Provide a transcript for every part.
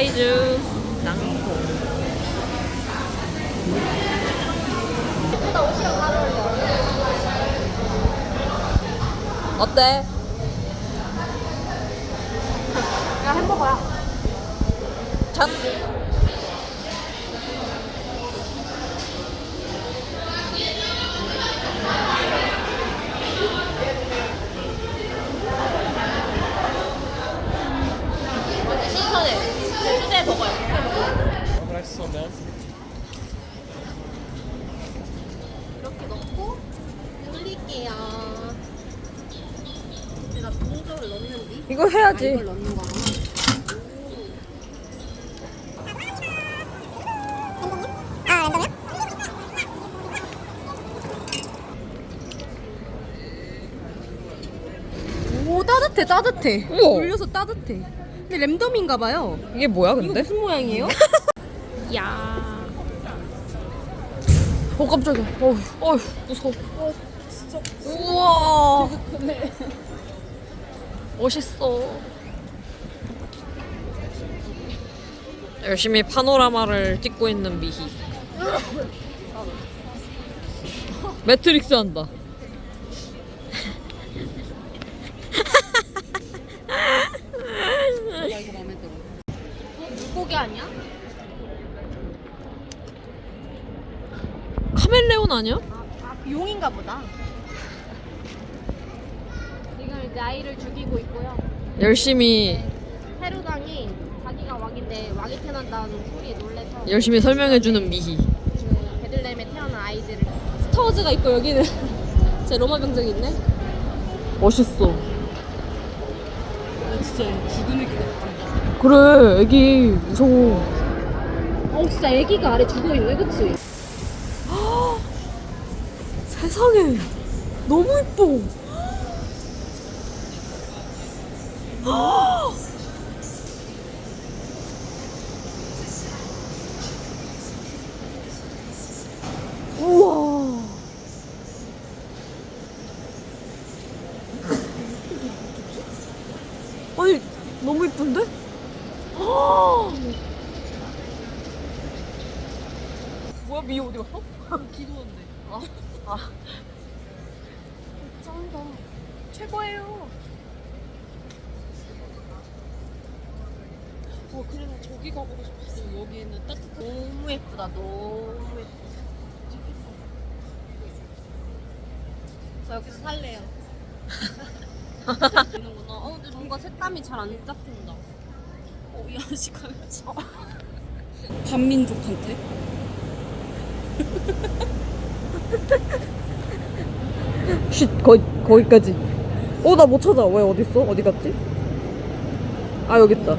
가이즈 땅콩. 어때? 야 햄버거야. 전 신선해. 수제 먹어요. 이렇게 넣고 돌릴게요. 내가 동조를 넣는 뒤. 이거 아, 해야지. 이걸 넣는 거구나. 오 따뜻해 따뜻해. 우와. 돌려서 따뜻해. 근데 랜덤인가 봐요. 이게 뭐야 이거 근데? 무슨 모양이에요? 야. 어 깜짝이야. 어휴, 어휴 무서워. 어 진짜 우와. 크네. 멋있어. 열심히 파노라마를 찍고 있는 미희. 매트릭스 한다. 나 이거 마음에 들어. 어, 물고기 아니야? 카멜레온 아니야? 아, 용인가 보다. 지금 이제 아이를 죽이고 있고요. 열심히 페루당이 자기가 왕인데 왕이 태어난다는 소리에 놀래서 열심히 설명해주는 미희. 그 베들레헴에 태어난 아이들을 스타워즈가 있고 여기는 제 로마 병정이 있네. 멋있어. 진짜 죽은 애기 같다. 그래, 애기 무서워. 어 진짜 애기가 아래 죽어 있네, 그치? 세상에 너무 예뻐. 우와. 아니 너무 예쁜데? 뭐야 미 어디 갔어? 기도원데. 아, 아. 짱이다. 최고예요. 어, 그래도 저기 가보고 싶었어. 여기는 따뜻해. 너무 예쁘다, 너무 예쁘다. 저 여기서 살래요. 되는구나. 어, 근데 뭔가 색감이 잘 안 잡힌다. 어, 이 아저씨 가야지. 반민족한테? 쉿 거기 거기까지. 어 나 못 찾아. 왜 어디 있어? 어디 갔지? 아 여기 있다.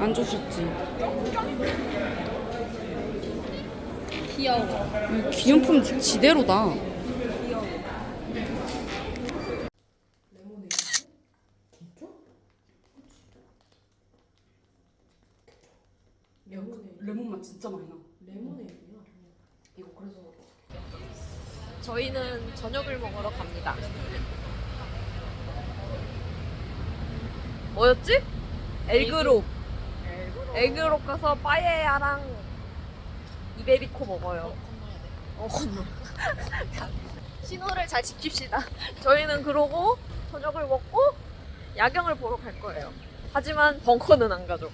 안 주셨지. 귀여워. 기념품 지대로다. 레몬 맛 진짜 많이 나. 레몬에이드야. 이거 그래서 저희는 저녁을 먹으러 갑니다. 뭐였지? 엘그롭. 엘그롭 가서 빠에야랑 이베리코 먹어요. 어, 건너. 신호를 잘 지킵시다. 저희는 그러고 저녁을 먹고 야경을 보러 갈 거예요. 하지만 벙커는 안 가죠.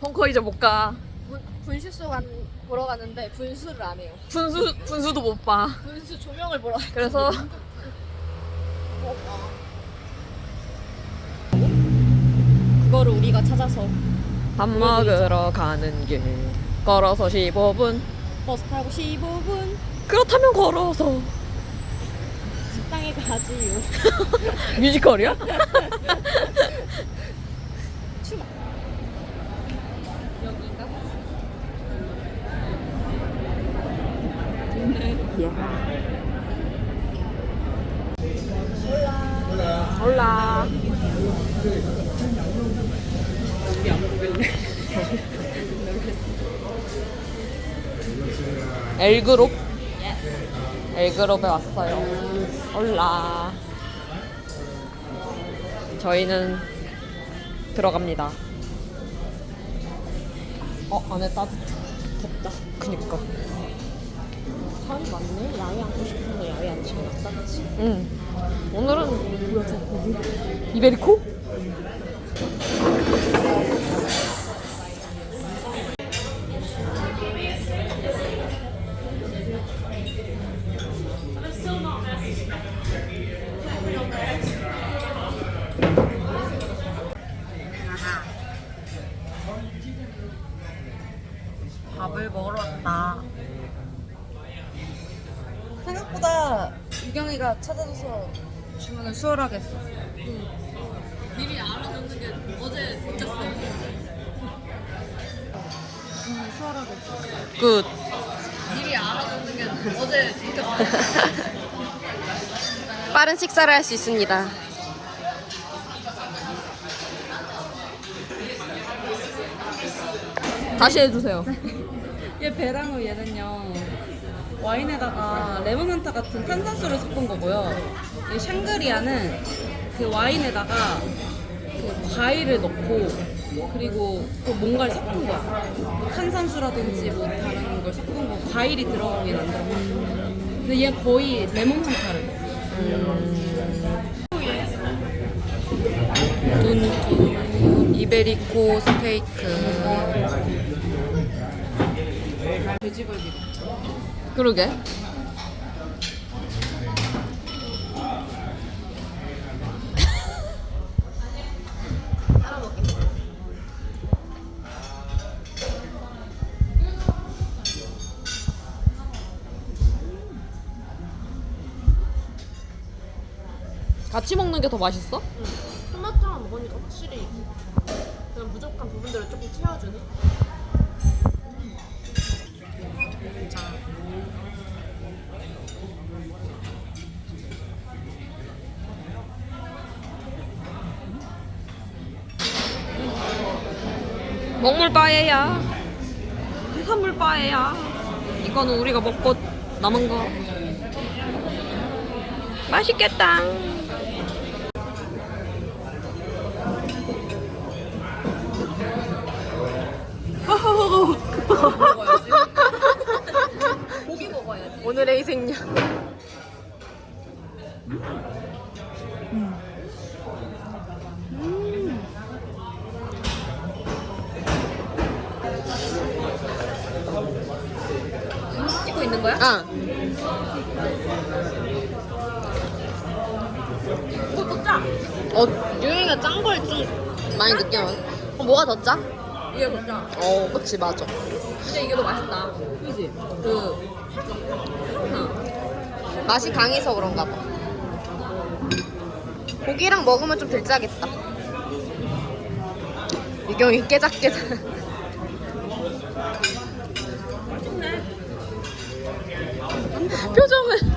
벙커 이제 못 가. 분, 분수소 간, 보러 가는데 분수를 안 해요. 분수 분수도 못 봐. 분수 조명을 보러 갈 그래서 그거를 우리가 찾아서 밥 먹으러 가는 길. 걸어서 15분. 버스 타고 15분. 그렇다면 걸어서. 식당에 가지요. 뮤지컬이야? 올라. 엘그룹? 엘그룹에 왔어요. 올라. 저희는 들어갑니다. 어, 안에 따뜻해. 덥다. 그니까. 사람이 많네. 야외 앉고 싶은데 야외 앉으면 낫지. 응. 오늘은? 이베리코? 유경이가 찾아줘서 주문을 수월하게 했어. 미리 알아놓는 게 어제 느꼈어. 주문을 수월하게 했어. 끝. 미리 알아놓는 게 어제 느꼈어. 빠른 식사를 할 수 있습니다. 다시 해주세요. 얘 베라노 얘는요 와인에다가 레몬한타 같은 탄산수를 섞은 거고요. 이 샹그리아는 그 와인에다가 그 과일을 넣고 그리고 또 뭔가를 섞은 거야. 뭐 탄산수라든지 뭐 다른 걸 섞은 거 과일이 들어가긴 안 들어가. 근데 얘 거의 레몬 한타를 넣어. 눈 이베리코 스테이크. 돼지갈비. 그러게. 같이 먹는 게 더 맛있어? 토마토랑 먹으니까 확실히 그냥 부족한 부분들을 조금 채워주는. 먹물 바에야. 해산물 바에야. 이거는 우리가 먹고 남은 거. 맛있겠다. 고기 먹어야지. 오늘의 희생양. 찍고 있는 거야? 아, 그거 짜. 어, 유행이가 짠 걸 좀 많이 느껴. 어, 뭐가 더 짜? 이게 더 짜. 어, 그치, 맞아. 근데 이게 더 맛있다. 그지? 그 맛이 강해서 그런가 봐. 고기랑 먹으면 좀덜 짜겠다. 유경이 깨작깨작. 표정을.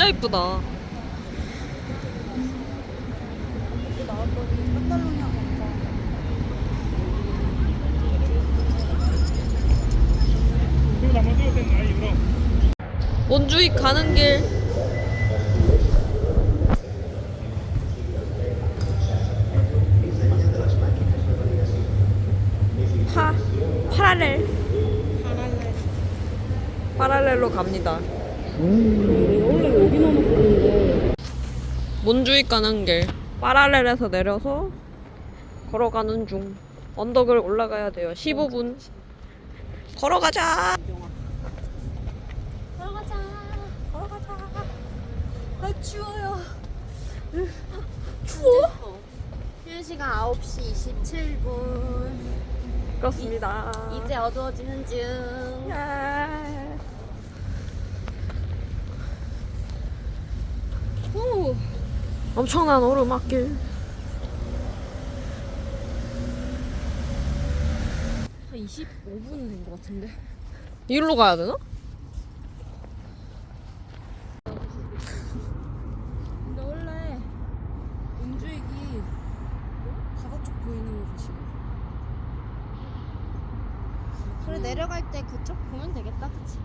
진짜 이쁘다. 원주익 가는 길. 파 파랄렐. 파랄렐로 갑니다. 원래 여기 넘었었는데 몬주익 가는 길. 파랄렐에서 내려서 걸어가는 중. 언덕을 올라가야 돼요. 15분. 걸어가자. 걸어가자. 걸어가자. 아 추워요. 추워? 현시간 9시 27분. 그렇습니다. 이 제 어두워지는 중. 오, 엄청난 오르막길. 한 25분은 된것 같은데. 이리로 가야 되나? 근데 원래 운주익이 바다 쪽 보이는 곳이야. 그래 내려갈 때 그쪽 보면 되겠다 그치?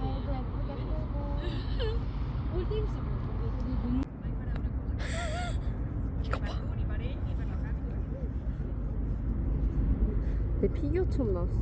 발도 예쁘게 펴고 내 피규어처럼 나왔어.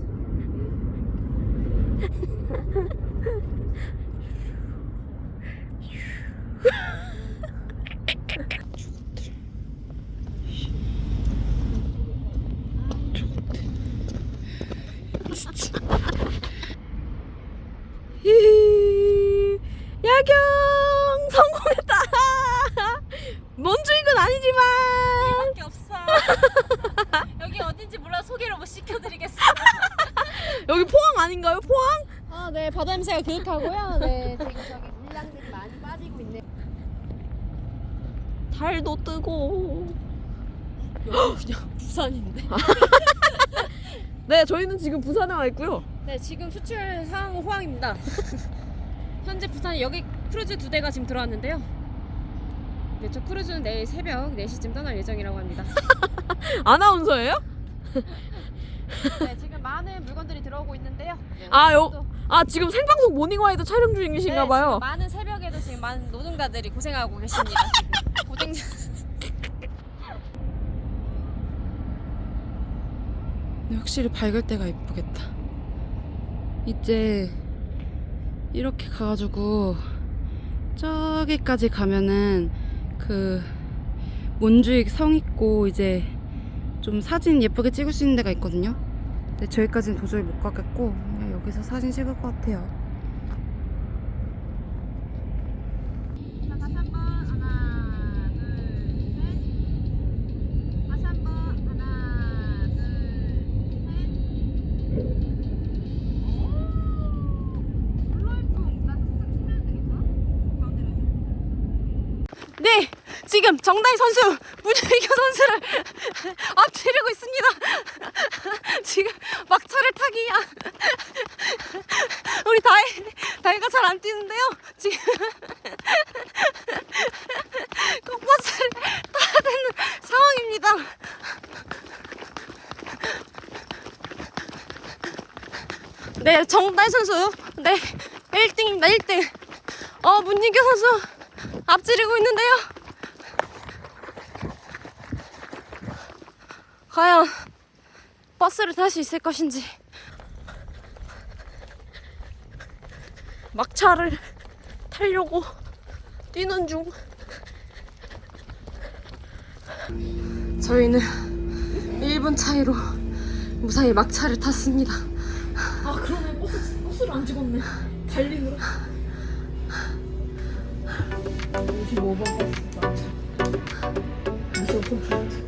히히, 야경 성공했다. 먼주익은 아니지만 밖에 없어 어딘지 몰라 소개를 못 시켜드리겠어 여기 포항 아닌가요? 포항? 아 네 바다 냄새가 그윽하고요 네 지금 저기 물량들이 많이 빠지고 있네 달도 뜨고. 그냥 부산인데 네, 저희는 지금 부산에 와 있고요. 네 지금 수출 상황 호황입니다 현재 부산에 여기 크루즈 두 대가 지금 들어왔는데요 네, 저 크루즈는 내일 새벽 4시쯤 떠날 예정이라고 합니다 아나운서예요? 네 지금 많은 물건들이 들어오고 있는데요 네, 아, 요- 또- 아, 지금 생방송 모닝와이드 촬영 중이신가 네, 봐요. 많은 새벽에도 지금 많은 노동자들이 고생하고 계십니다. 지금. 고생. 근데 확실히 밝을 때가 이쁘겠다. 이제 이렇게 가가지고 저기까지 가면은 그 몬주익 성 있고 이제 좀 사진 예쁘게 찍을 수 있는 데가 있거든요. 근데 저기까지는 도저히 못 가겠고 그냥 여기서 사진 찍을 것 같아요. 지금 정다희 선수, 문효이겨 선수를 앞지르고 있습니다. 지금 막차를 타기야. 우리 다희, 다희가 잘 안 뛰는데요. 지금 꼭 버스를 타야 되는 상황입니다. 네, 정다희 선수, 네, 1등입니다, 1등. 어, 문희교 선수 앞지르고 있는데요. 과연 버스를 탈 수 있을 것인지 막차를 타려고 뛰는 중 저희는 1분 차이로 무사히 막차를 탔습니다 아, 그러네. 버스, 버스를 안 찍었네. 달리느라. 55번 버스 맞아 25분